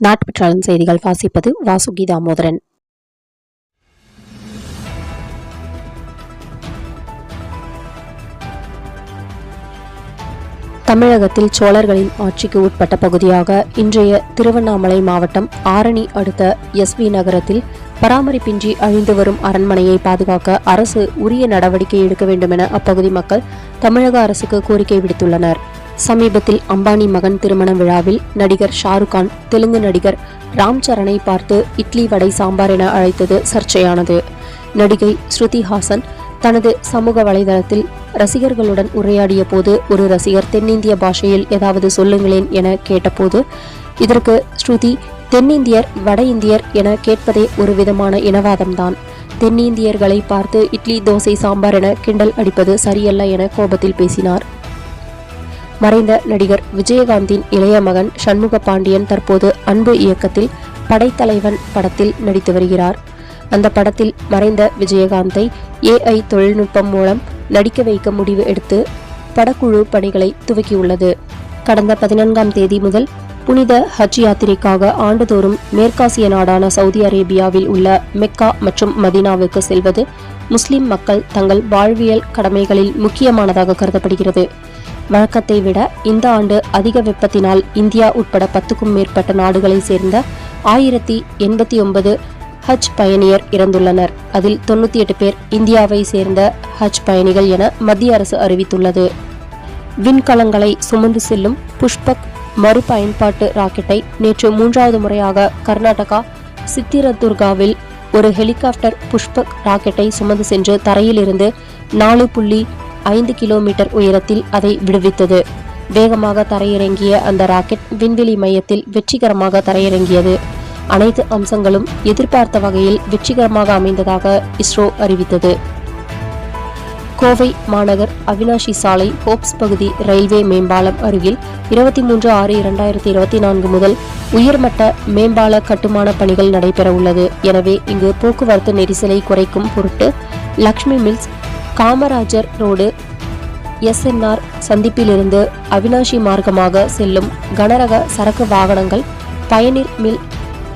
நாட்டுப்பற்றாளன் செய்திகள் வாசிப்பது வாசுகி தாமோதரன் தமிழகத்தில் சோழர்களின் ஆட்சிக்கு உட்பட்ட பகுதியாக இன்றைய திருவண்ணாமலை மாவட்டம் ஆரணி அடுத்த எஸ்வி நகரத்தில் பராமரிப்பின்றி அழிந்து வரும் அரண்மனையை பாதுகாக்க அரசு உரிய நடவடிக்கை எடுக்க வேண்டும் என அப்பகுதி மக்கள் தமிழக அரசுக்கு கோரிக்கை விடுத்துள்ளனர். சமீபத்தில் அம்பானி மகன் திருமண விழாவில் நடிகர் ஷாருக்கான் தெலுங்கு நடிகர் ராம் சரணை பார்த்து இட்லி வடை சாம்பார் என அழைத்தது சர்ச்சையானது. நடிகை ஸ்ருதி ஹாசன் தனது சமூக வலைதளத்தில் ரசிகர்களுடன் உரையாடிய போது ஒரு ரசிகர் தென்னிந்திய பாஷையில் ஏதாவது சொல்லுங்களேன் என கேட்டபோது இதற்கு ஸ்ருதி தென்னிந்தியர் வட இந்தியர் என கேட்பதே ஒரு விதமான இனவாதம்தான். தென்னிந்தியர்களை பார்த்து இட்லி தோசை சாம்பார் என கிண்டல் அடிப்பது சரியல்ல என கோபத்தில் பேசினார். மறைந்த நடிகர் விஜயகாந்தின் இளைய மகன் சண்முக பாண்டியன் தற்போது அன்பு இயக்கத்தில் படைத்தலைவன் படத்தில் நடித்து வருகிறார். அந்த படத்தில் மறைந்த விஜயகாந்தை ஏஐ தொழில்நுட்பம் மூலம் நடிக்க வைக்க முடிவு எடுத்து படக்குழு பணிகளை துவக்கியுள்ளது. கடந்த பதினான்காம் தேதி முதல் புனித ஹஜ் யாத்திரைக்காக ஆண்டுதோறும் மேற்காசிய நாடான சவுதி அரேபியாவில் உள்ள மெக்கா மற்றும் மதீனாவுக்கு செல்வது முஸ்லிம் மக்கள் தங்கள் வாழ்வியல் கடமைகளில் முக்கியமானதாக கருதப்படுகிறது. வழக்கத்தை விட இந்த ஆண்டு அதிக வெப்பத்தினால் இந்தியா உட்பட பத்துக்கும் மேற்பட்ட நாடுகளை சேர்ந்த ஆயிரத்தி எண்பத்தி ஒன்பது ஹஜ் பயணியர் இறந்துள்ளனர். அதில் தொண்ணூற்றி எட்டு பேர் இந்தியாவை சேர்ந்த ஹஜ் பயணிகள் என மத்திய அரசு அறிவித்துள்ளது. விண்கலங்களை சுமந்து செல்லும் புஷ்பக் மறுபயன்பாட்டு ராக்கெட்டை நேற்று மூன்றாவது முறையாக கர்நாடகா சித்திரதுர்காவில் ஒரு ஹெலிகாப்டர் புஷ்பக் ராக்கெட்டை சுமந்து சென்று தரையிலிருந்து நாலு புள்ளி ஐந்து கிலோமீட்டர் உயரத்தில் அதை விடுவித்தது. வேகமாக தரையிறங்கிய அந்த ராக்கெட் விண்வெளி மையத்தில் வெற்றிகரமாக தரையிறங்கியது. அனைத்து அம்சங்களும் எதிர்பார்த்த வகையில் வெற்றிகரமாக அமைந்ததாக இஸ்ரோ அறிவித்தது. கோவை மாநகர் அவினாஷி சாலை ஹோப்ஸ் பகுதி ரயில்வே மேம்பாலம் அருகில் இருபத்தி மூன்று ஆறு இரண்டாயிரத்தி இருபத்தி நான்கு முதல் உயர்மட்ட மேம்பால கட்டுமான பணிகள் நடைபெற உள்ளது. எனவே இங்கு போக்குவரத்து நெரிசலை குறைக்கும் பொருட்டு Lakshmi mills Kamarajar road S N R சந்திப்பிலிருந்து Avinashi மார்க்கமாக செல்லும் கனரக சரக்கு வாகனங்கள் பயணிர் மில்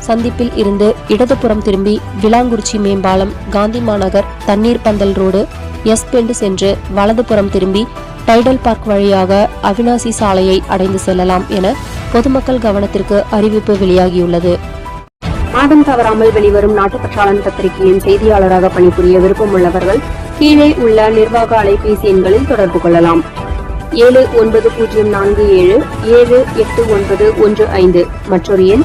சந்திப்பில் இருந்து இடதுபுறம் திரும்பி விலாங்குறிச்சி மேம்பாலம் காந்தி மாநகர் தண்ணீர் பந்தல் ரோடு எஸ் பெண்டு சென்று வலதுபுறம் திரும்பி டைடல் பார்க் வழியாக அவினாசி சாலையை அடைந்து செல்லலாம் என பொதுமக்கள் கவனத்திற்கு அறிவிப்பு வெளியாகியுள்ளது. மாதம் தவறாமல் வெளிவரும் நாட்டுப்பற்றாளன் பத்திரிகையின் செய்தியாளராக பணிபுரிய விருப்பமுள்ளவர்கள் கீழே உள்ள நிர்வாக அலைபேசி எண்களில் தொடர்பு கொள்ளலாம். ஏழு ஒன்பது பூஜ்ஜியம் நான்கு ஏழு ஏழு எட்டு ஒன்பது ஒன்று ஐந்து. மற்றொரு எண்